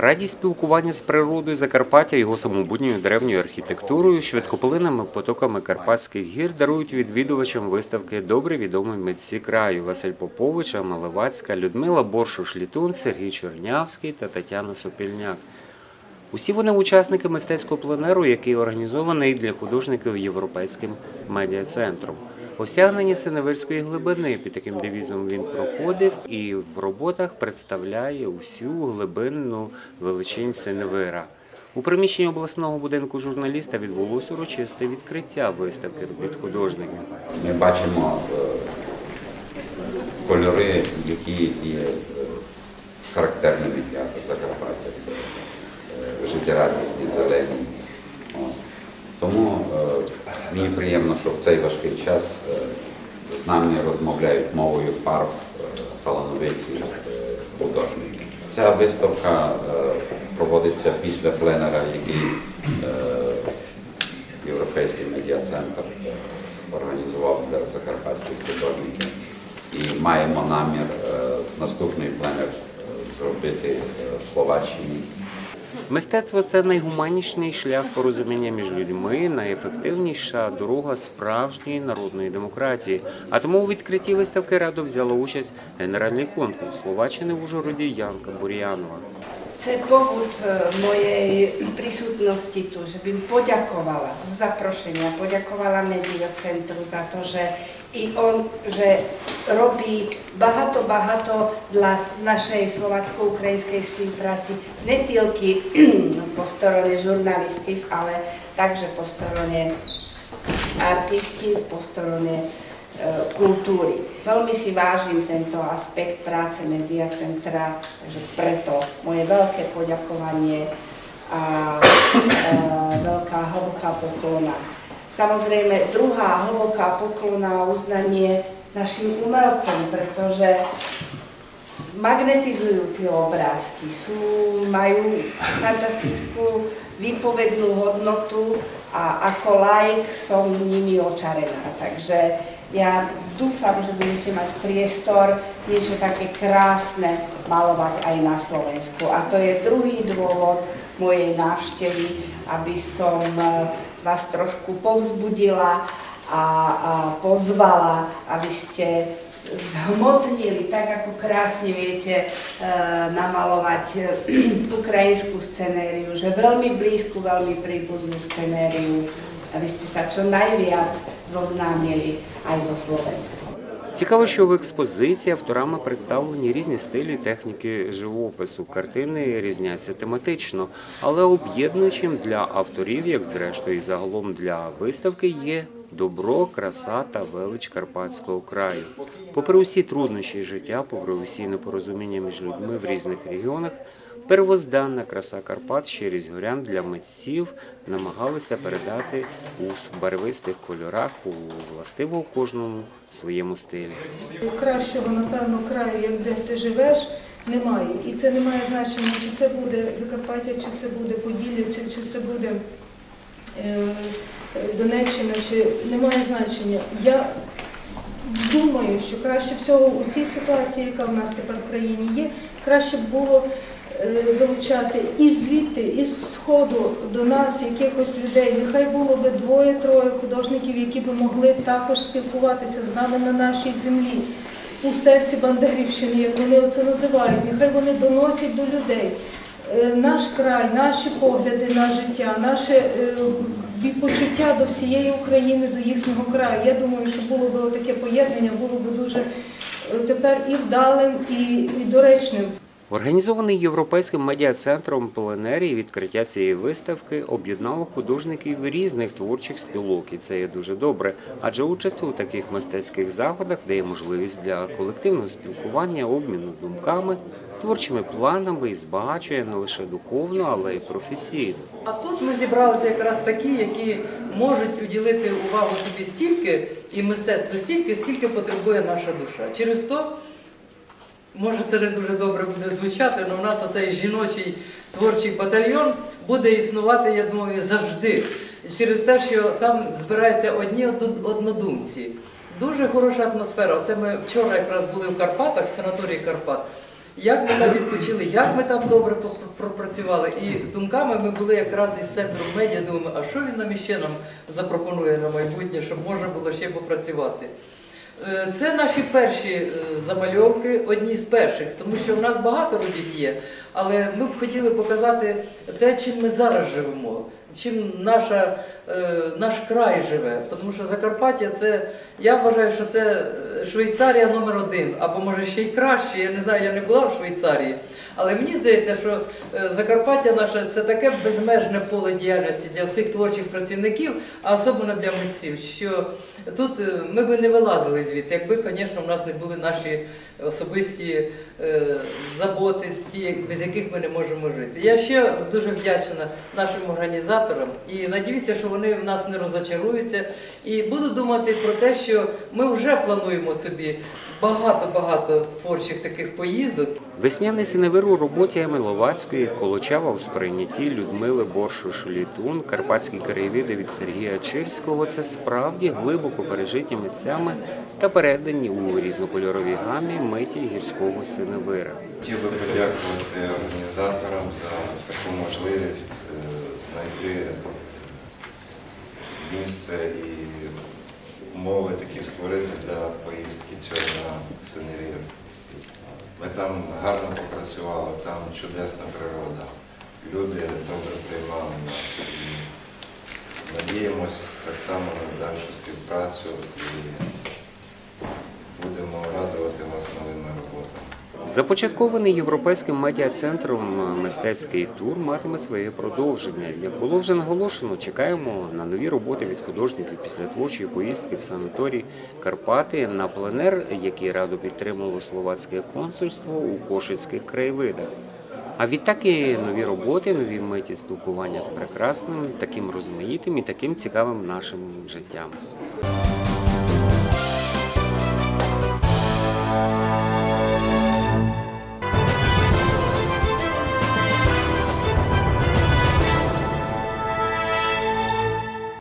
Радість спілкування з природою Закарпаття, його самобутньою древньою архітектурою, швидкоплинними потоками Карпатських гір дарують відвідувачам виставки добре відомі митці краю Василь Попович, Анна Левацька, Людмила Боршуш-Літун, Сергій Чорнявський та Тетяна Сопільняк. Усі вони учасники мистецького пленеру, який організований для художників Європейським медіа-центром. Осягнення синевирської глибини під таким девізом він проходив і в роботах представляє усю глибинну величинь синевира. У приміщенні обласного будинку журналіста відбулося урочисте відкриття виставки робіт художників. Ми бачимо е, кольори, які є е, характерними для Закарпаття. Це е, життєрадісні, зелені. Тому мені приємно, що в цей важкий час е, з нами розмовляють мовою фарб е, талановиті е, художники. Ця виставка проводиться після пленера, який Європейський медіа-центр організував для закарпатських художників. І маємо намір наступний пленер зробити в Словаччині. Мистецтво це найгуманніший шлях порозуміння між людьми, найефективніша дорога справжньої народної демократії. А тому у відкритті виставки радо взяла участь генеральний конкурс Словаччини в Ужгороді Янка Бур'янова. chce pochut e, mojej prísutnosti tu, že bym poďakovala za zaprošenia, poďakovala Media Centru za to, že i on, že robí bahato, bahato dla našej slovatsko-ukrajinskej spolupráci, neilky po strane žurnalistiv, ale takže po strane artisti, po strane kultúry. Veľmi si vážim tento aspekt práce Media Centra, takže preto moje veľké poďakovanie a e, veľká hlboká poklona. Samozrejme, druhá hlboká poklona a uznanie našim umelcom, pretože magnetizujú tie obrázky, sú, majú fantastickú výpovednú hodnotu a ako laik som nimi očarená. Takže ja dúfam, že budete mať priestor niečo také krásne malovať aj na Slovensku. A to je druhý dôvod mojej návštevy, aby som eh, vás trošku povzbudila a, a pozvala, aby ste zhmotnili, tak ako krásne viete e, namalovať e, ukrajinskú scenériu, že veľmi blízku, veľmi príbuznú scenériu, aby ste sa čo najviac zoznámili aj so Slovenskom. Цікаво, що в експозиції авторами представлені різні стилі техніки живопису. Картини різняться тематично, але об'єднуючим для авторів, як зрештою і загалом для виставки, є добро, краса та велич Карпатського краю. Попри усі труднощі життя, попри усі непорозуміння між людьми в різних регіонах, первозданна краса Карпат, щирість горян для митців намагалися передати у барвистих кольорах, у властиво кожному своєму стилі. Кращого, напевно, краю, як де ти живеш, немає. І це не має значення, чи це буде Закарпаття, чи це буде Поділля, чи, чи це буде е, Донеччина, чи немає значення. Я думаю, що краще всього у цій ситуації, яка в нас тепер в країні є, краще було залучати і звідти, із сходу до нас якихось людей. Нехай було би двоє-троє художників, які б могли також спілкуватися з нами на нашій землі. У серці Бандерівщини, як вони це називають, нехай вони доносять до людей е, наш край, наші погляди на життя, наше е, від почуття до всієї України, до їхнього краю. Я думаю, що було б таке поєднання, було б дуже е, тепер і вдалим, і, і доречним. Організований європейським медіа-центром пленерії відкриття цієї виставки об'єднало художників різних творчих спілок, і це є дуже добре. Адже участь у таких мистецьких заходах дає можливість для колективного спілкування, обміну думками, творчими планами і збагачує не лише духовно, але й професійно. А тут ми зібралися якраз такі, які можуть уділити увагу собі стільки і мистецтво стільки, скільки потребує наша душа. Через то, може, це не дуже добре буде звучати, але у нас оцей жіночий творчий батальйон буде існувати, я думаю, завжди. Через те, що там збираються одні однодумці. Дуже хороша атмосфера. Це ми вчора якраз були в Карпатах, в санаторії Карпат. як ми там відпочили, як ми там добре пр- пропрацювали. І думками ми були якраз із центром медіа, думаємо, а що він нам іще нам запропонує на майбутнє, щоб можна було ще попрацювати. Е, Це наші перші е, замальовки, одні з перших, тому що в нас багато робіт є, але ми б хотіли показати те, чим ми зараз живемо, чим наша, е, наш край живе. Тому що Закарпаття це, я вважаю, що це е, Швейцарія номер один, або може ще й краще. Я не знаю, я не була в Швейцарії. Але мені здається, що е, Закарпаття наше це таке безмежне поле діяльності для всіх творчих працівників, а особливо для митців, що тут ми би не вилазили звідти, якби, звісно, в нас не були наші особисті заботи, ті, без яких ми не можемо жити. Я ще дуже вдячна нашим організаторам і надіюся, що вони в нас не розочаруються. І буду думати про те, що ми вже плануємо собі багато-багато творчих таких поїздок. Весняний синевир у роботі Еми Ловацької, Колочава у сприйнятті Людмили Боршу-Шулітун, карпатські краєвиди від Сергія Чирського це справді глибоко пережиті митцями та передані у різнокольоровій гамі миті гірського синевира. Хотів би подякувати організаторам за таку можливість е, знайти місце і умови такі створити для поїздки цього на Синевір. Ми там гарно попрацювали, там чудесна природа. Люди добре приймали нас і надіємось так само на дальшу співпрацю і Започаткований європейським медіа-центром мистецький тур матиме своє продовження. Як було вже наголошено, чекаємо на нові роботи від художників після творчої поїздки в санаторій Карпати на пленер, який радо підтримувало словацьке консульство у Кошицьких краєвидах. А відтак і нові роботи, нові миті спілкування з прекрасним, таким розмаїтим і таким цікавим нашим життям.